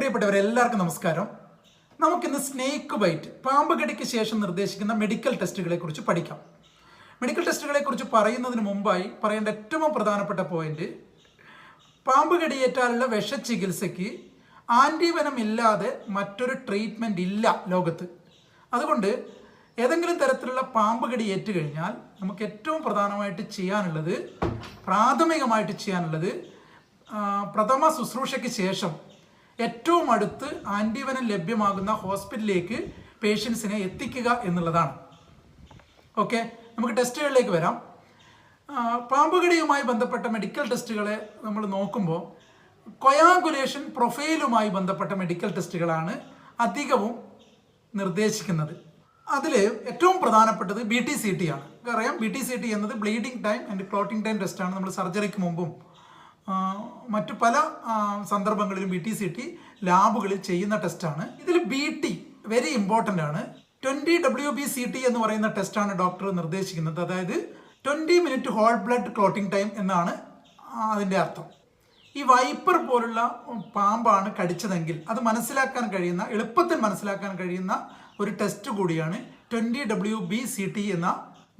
പ്രിയപ്പെട്ടവരെ എല്ലാവർക്കും നമസ്കാരം. നമുക്കിന്ന് സ്നേക്ക് ബൈറ്റ് പാമ്പ് കടിക്ക് ശേഷം നിർദ്ദേശിക്കുന്ന മെഡിക്കൽ ടെസ്റ്റുകളെ കുറിച്ച് പഠിക്കാം. മെഡിക്കൽ ടെസ്റ്റുകളെ കുറിച്ച് പറയുന്നതിന് മുമ്പായി പറയേണ്ട ഏറ്റവും പ്രധാനപ്പെട്ട പോയിന്റ് പാമ്പ് കടിയേറ്റാലുള്ള വിഷചികിത്സയ്ക്ക് ആന്റിവനം ഇല്ലാതെ മറ്റൊരു ട്രീറ്റ്മെന്റ് ഇല്ല ലോകത്ത്. അതുകൊണ്ട് ഏതെങ്കിലും തരത്തിലുള്ള പാമ്പ് കടി ഏറ്റു കഴിഞ്ഞാൽ നമുക്ക് ഏറ്റവും പ്രധാനമായിട്ട് ചെയ്യാനുള്ളത് പ്രാഥമികമായിട്ട് ചെയ്യാനുള്ളത് പ്രഥമ ശുശ്രൂഷയ്ക്ക് ശേഷം ഏറ്റവും അടുത്ത് ആന്റിവനം ലഭ്യമാകുന്ന ഹോസ്പിറ്റലിലേക്ക് പേഷ്യൻസിനെ എത്തിക്കുക എന്നുള്ളതാണ്. ഓക്കെ നമുക്ക് ടെസ്റ്റുകളിലേക്ക് വരാം. പാമ്പുകടിയുമായി ബന്ധപ്പെട്ട മെഡിക്കൽ ടെസ്റ്റുകളെ നമ്മൾ നോക്കുമ്പോൾ കൊയാഗുലേഷൻ പ്രൊഫൈലുമായി ബന്ധപ്പെട്ട മെഡിക്കൽ ടെസ്റ്റുകളാണ് അധികവും നിർദ്ദേശിക്കുന്നത്. അതിൽ ഏറ്റവും പ്രധാനപ്പെട്ടത് ബി ടി സി ടി ആണ്. അറിയാം ബി ടി സി ടി എന്നത് bleeding time and clotting time ടെസ്റ്റാണ്. നമ്മൾ സർജറിക്ക് മുമ്പും മറ്റു പല സന്ദർഭങ്ങളിലും ബി ടി സി ടി ലാബുകളിൽ ചെയ്യുന്ന ടെസ്റ്റാണ് ഇതിൽ ബി ടി വെരി ഇമ്പോർട്ടന്റ് ആണ്. Twenty W B C T എന്ന് പറയുന്ന ടെസ്റ്റാണ് ഡോക്ടർ നിർദ്ദേശിക്കുന്നത്. അതായത് twenty minute whole blood clotting time എന്നാണ് അതിന്റെ അർത്ഥം. ഈ വൈപ്പർ പോലുള്ള പാമ്പാണ് കടിച്ചതെങ്കിൽ അത് മനസ്സിലാക്കാൻ കഴിയുന്ന എളുപ്പത്തിൽ മനസ്സിലാക്കാൻ കഴിയുന്ന ഒരു ടെസ്റ്റ് കൂടിയാണ് twenty W B C T എന്ന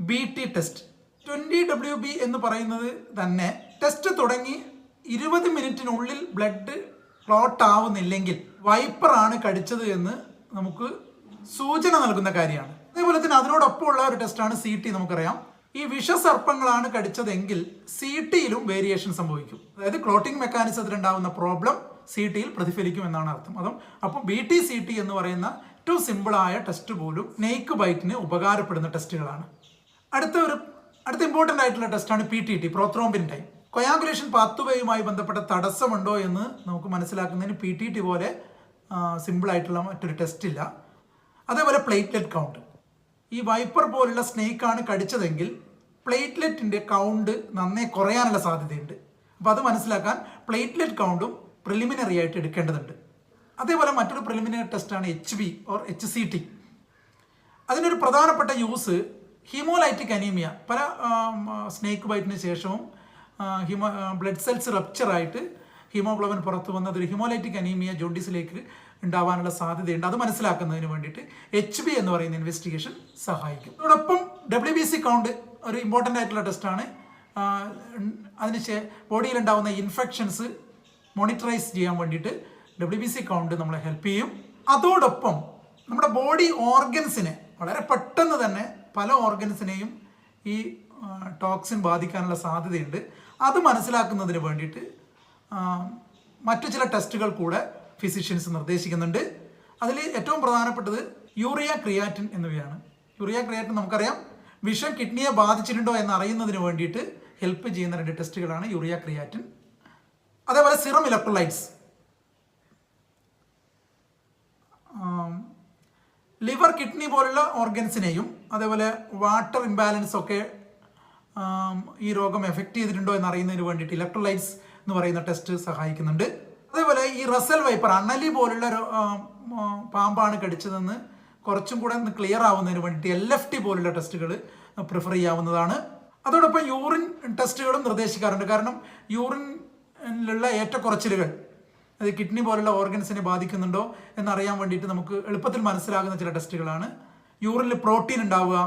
B T test twenty W B എന്ന് പറയുന്നത് തന്നെ ടെസ്റ്റ് തുടങ്ങി ഇരുപത് മിനിറ്റിനുള്ളിൽ ബ്ലഡ് ക്ലോട്ട് ആവുന്നില്ലെങ്കിൽ വൈപ്പറാണ് കടിച്ചത് എന്ന് നമുക്ക് സൂചന നൽകുന്ന കാര്യമാണ്. അതേപോലെ തന്നെ അതിനോടൊപ്പമുള്ള ഒരു ടെസ്റ്റാണ് സി ടി നമുക്കറിയാം. ഈ വിഷസർപ്പങ്ങളാണ് കടിച്ചതെങ്കിൽ സി ടിയിലും വേരിയേഷൻ സംഭവിക്കും. അതായത് ക്ലോട്ടിംഗ് മെക്കാനിസത്തിൽ ഉണ്ടാകുന്ന പ്രോബ്ലം സി ടിയിൽ പ്രതിഫലിക്കും എന്നാണ് അർത്ഥം. അതും അപ്പം ബി ടി സി ടി എന്ന് പറയുന്ന ഏറ്റവും സിമ്പിളായ ടെസ്റ്റ് പോലും നെയ്ക്ക് ബൈറ്റിന് ഉപകാരപ്പെടുന്ന ടെസ്റ്റുകളാണ് അടുത്ത ഒരു അടുത്ത ഇമ്പോർട്ടന്റ് ആയിട്ടുള്ള ടെസ്റ്റാണ് P T T prothrombin time coagulation പാത്തുവേയുമായി ബന്ധപ്പെട്ട തടസ്സമുണ്ടോ എന്ന് നമുക്ക് മനസ്സിലാക്കുന്നതിന് പി ടി ടി പോലെ സിമ്പിളായിട്ടുള്ള മറ്റൊരു ടെസ്റ്റ് ഇല്ല. അതേപോലെ പ്ലേറ്റ്ലെറ്റ് കൗണ്ട് ഈ വൈപ്പർ പോലുള്ള സ്നേക്കാണ് കടിച്ചതെങ്കിൽ പ്ലേറ്റ്ലെറ്റിന്റെ കൗണ്ട് നന്നേ കുറയാനുള്ള സാധ്യതയുണ്ട്. അപ്പോൾ അത് മനസ്സിലാക്കാൻ പ്ലേറ്റ്ലെറ്റ് കൗണ്ടും പ്രിലിമിനറി ആയിട്ട് എടുക്കേണ്ടതുണ്ട്. അതേപോലെ മറ്റൊരു പ്രിലിമിനറി ടെസ്റ്റാണ് H B or H C T അതിനൊരു പ്രധാനപ്പെട്ട യൂസ് ഹീമോലൈറ്റിക് അനീമിയ. പല സ്നേക്ക് ബൈറ്റിന് ശേഷവും ഹിമോ ബ്ലഡ് സെൽസ് റപ്ചറായിട്ട് ഹീമോഗ്ലോബിൻ പുറത്തു വന്നത് ഒരു ഹിമോലൈറ്റിക് അനീമിയ ജോണ്ടിസിലേക്ക് ഉണ്ടാവാനുള്ള സാധ്യതയുണ്ട്. അത് മനസ്സിലാക്കുന്നതിന് വേണ്ടിയിട്ട് എച്ച് ബി എന്ന് പറയുന്ന ഇൻവെസ്റ്റിഗേഷൻ സഹായിക്കും. അതോടൊപ്പം ഡബ്ല്യു ബി സി കൗണ്ട് ഒരു ഇമ്പോർട്ടന്റ് ആയിട്ടുള്ള ടെസ്റ്റാണ് അതിന് ബോഡിയിൽ ഉണ്ടാകുന്ന ഇൻഫെക്ഷൻസ് മോണിറ്ററൈസ് ചെയ്യാൻ വേണ്ടിയിട്ട് ഡബ്ല്യു ബി സി കൗണ്ട് നമ്മളെ ഹെൽപ്പ് ചെയ്യും. അതോടൊപ്പം നമ്മുടെ ബോഡി ഓർഗൻസിനെ വളരെ പെട്ടെന്ന് തന്നെ പല ഓർഗൻസിനെയും ഈ ടോക്സിൻ ബാധിക്കാനുള്ള സാധ്യതയുണ്ട്. അത് മനസ്സിലാക്കുന്നതിന് വേണ്ടിയിട്ട് മറ്റു ചില ടെസ്റ്റുകൾ കൂടെ ഫിസിഷ്യൻസ് നിർദ്ദേശിക്കുന്നുണ്ട്. അതിൽ ഏറ്റവും പ്രധാനപ്പെട്ടത് യൂറിയ ക്രിയാറ്റിൻ എന്നിവയാണ്. യൂറിയ ക്രിയാറ്റിൻ നമുക്കറിയാം വിഷം കിഡ്നിയെ ബാധിച്ചിട്ടുണ്ടോ എന്ന് അറിയുന്നതിന് വേണ്ടിയിട്ട് ഹെൽപ്പ് ചെയ്യുന്ന രണ്ട് ടെസ്റ്റുകളാണ് യൂറിയ ക്രിയാറ്റിൻ. അതേപോലെ സിറം ഇലക്ട്രോലൈറ്റ്സ്. ലിവർ കിഡ്നി പോലുള്ള ഓർഗൻസിനെയും അതേപോലെ വാട്ടർ ഇംബാലൻസ് ഒക്കെ ഈ രോഗം എഫക്റ്റ് ചെയ്തിട്ടുണ്ടോ എന്ന് അറിയുന്നതിന് വേണ്ടിയിട്ട് ഇലക്ട്രോലൈറ്റ്സ് എന്ന് പറയുന്ന ടെസ്റ്റ് സഹായിക്കുന്നുണ്ട്. അതേപോലെ ഈ റസൽ വൈപ്പർ അണലി പോലുള്ള പാമ്പാണ് കടിച്ചതെന്ന് കുറച്ചും കൂടെ ക്ലിയർ ആവുന്നതിന് വേണ്ടിയിട്ട് എൽ എഫ് ടി പോലുള്ള ടെസ്റ്റുകൾ പ്രിഫർ ചെയ്യാവുന്നതാണ്. അതോടൊപ്പം യൂറിൻ ടെസ്റ്റുകളും നിർദ്ദേശിക്കാറുണ്ട്. കാരണം യൂറിനിലുള്ള ഏറ്റക്കുറച്ചിലുകൾ അത് കിഡ്നി പോലുള്ള ഓർഗൻസിനെ ബാധിക്കുന്നുണ്ടോ എന്നറിയാൻ വേണ്ടിയിട്ട് നമുക്ക് എളുപ്പത്തിൽ മനസ്സിലാകുന്ന ചില ടെസ്റ്റുകളാണ് യൂറിനിൽ പ്രോട്ടീൻ ഉണ്ടാവുക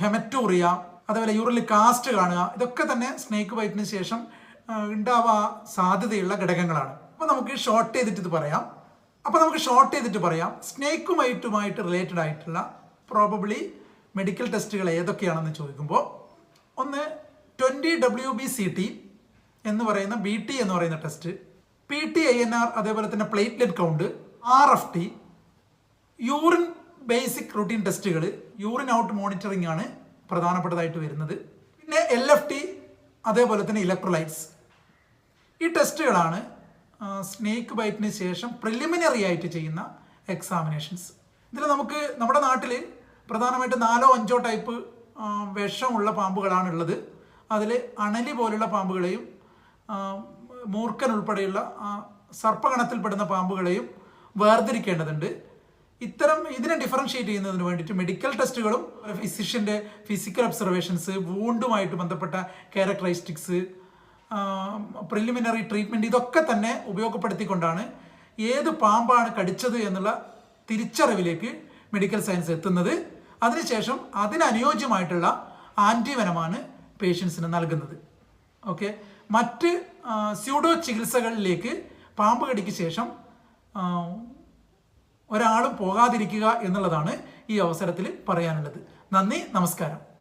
ഹെമറ്റൂറിയ അതേപോലെ യൂറിനിൽ കാസ്റ്റ് കാണുക ഇതൊക്കെ തന്നെ സ്നേക്ക് ബൈറ്റിന് ശേഷം ഉണ്ടാവാ സാധ്യതയുള്ള ഘടകങ്ങളാണ്. അപ്പോൾ നമുക്ക് ഷോർട്ട് ചെയ്തിട്ട് ഇത് പറയാം. അപ്പോൾ നമുക്ക് ഷോർട്ട് ചെയ്തിട്ട് പറയാം. സ്നേക്ക് ബൈറ്റുമായിട്ട് റിലേറ്റഡ് ആയിട്ടുള്ള പ്രോബബ്ലി മെഡിക്കൽ ടെസ്റ്റുകൾ ഏതൊക്കെയാണെന്ന് ചോദിക്കുമ്പോൾ ഒന്ന് twenty W B C T എന്ന് പറയുന്ന ബി ടി എന്ന് പറയുന്ന test P T I N R അതേപോലെ തന്നെ platelet count R F T urine basic routine ടെസ്റ്റുകൾ യൂറിൻ ഔട്ട് മോണിറ്ററിംഗ് ആണ് പ്രധാനപ്പെട്ടതായിട്ട് വരുന്നത്. പിന്നെ എൽ എഫ് ടി അതേപോലെ തന്നെ ഇലക്ട്രോലൈറ്റ്സ് ഈ ടെസ്റ്റുകളാണ് സ്നേക്ക് ബൈറ്റിന് ശേഷം പ്രിലിമിനറി ആയിട്ട് ചെയ്യുന്ന എക്സാമിനേഷൻസ് ഇതിൽ നമുക്ക് നമ്മുടെ നാട്ടിൽ പ്രധാനമായിട്ട് നാലോ അഞ്ചോ ടൈപ്പ് വിഷമുള്ള പാമ്പുകളാണ് ഉള്ളത് അതിൽ അണലി പോലുള്ള പാമ്പുകളെയും മൂർക്കൻ ഉൾപ്പെടെയുള്ള സർപ്പഗണത്തിൽപ്പെടുന്ന പാമ്പുകളെയും വേർതിരിക്കേണ്ടതുണ്ട്. ഇത്തരം ഇതിനെ ഡിഫറൻഷിയേറ്റ് ചെയ്യുന്നതിന് വേണ്ടിയിട്ട് മെഡിക്കൽ ടെസ്റ്റുകളും ഫിസിഷ്യന്റെ ഫിസിക്കൽ ഒബ്സർവേഷൻസ് വൂണ്ടുമായിട്ട് ബന്ധപ്പെട്ട ക്യാരക്ടറിസ്റ്റിക്സ് പ്രിലിമിനറി ട്രീറ്റ്മെന്റ് ഇതൊക്കെ തന്നെ ഉപയോഗപ്പെടുത്തിക്കൊണ്ടാണ് ഏത് പാമ്പാണ് കടിച്ചത് എന്നുള്ള തിരിച്ചറിവിലേക്ക് മെഡിക്കൽ സയൻസ് എത്തുന്നത്. അതിനുശേഷം അതിനനുയോജ്യമായിട്ടുള്ള ആന്റിവനമാണ് പേഷ്യൻസിന് നൽകുന്നത്. ഓക്കെ മറ്റ് സ്യൂഡോ ചികിത്സകളിലേക്ക് പാമ്പ് കടിക്ക് ശേഷം ഒരാളും പോകാതിരിക്കുക എന്നുള്ളതാണ് ഈ അവസരത്തിൽ പറയാനുള്ളത്. നന്ദി നമസ്കാരം.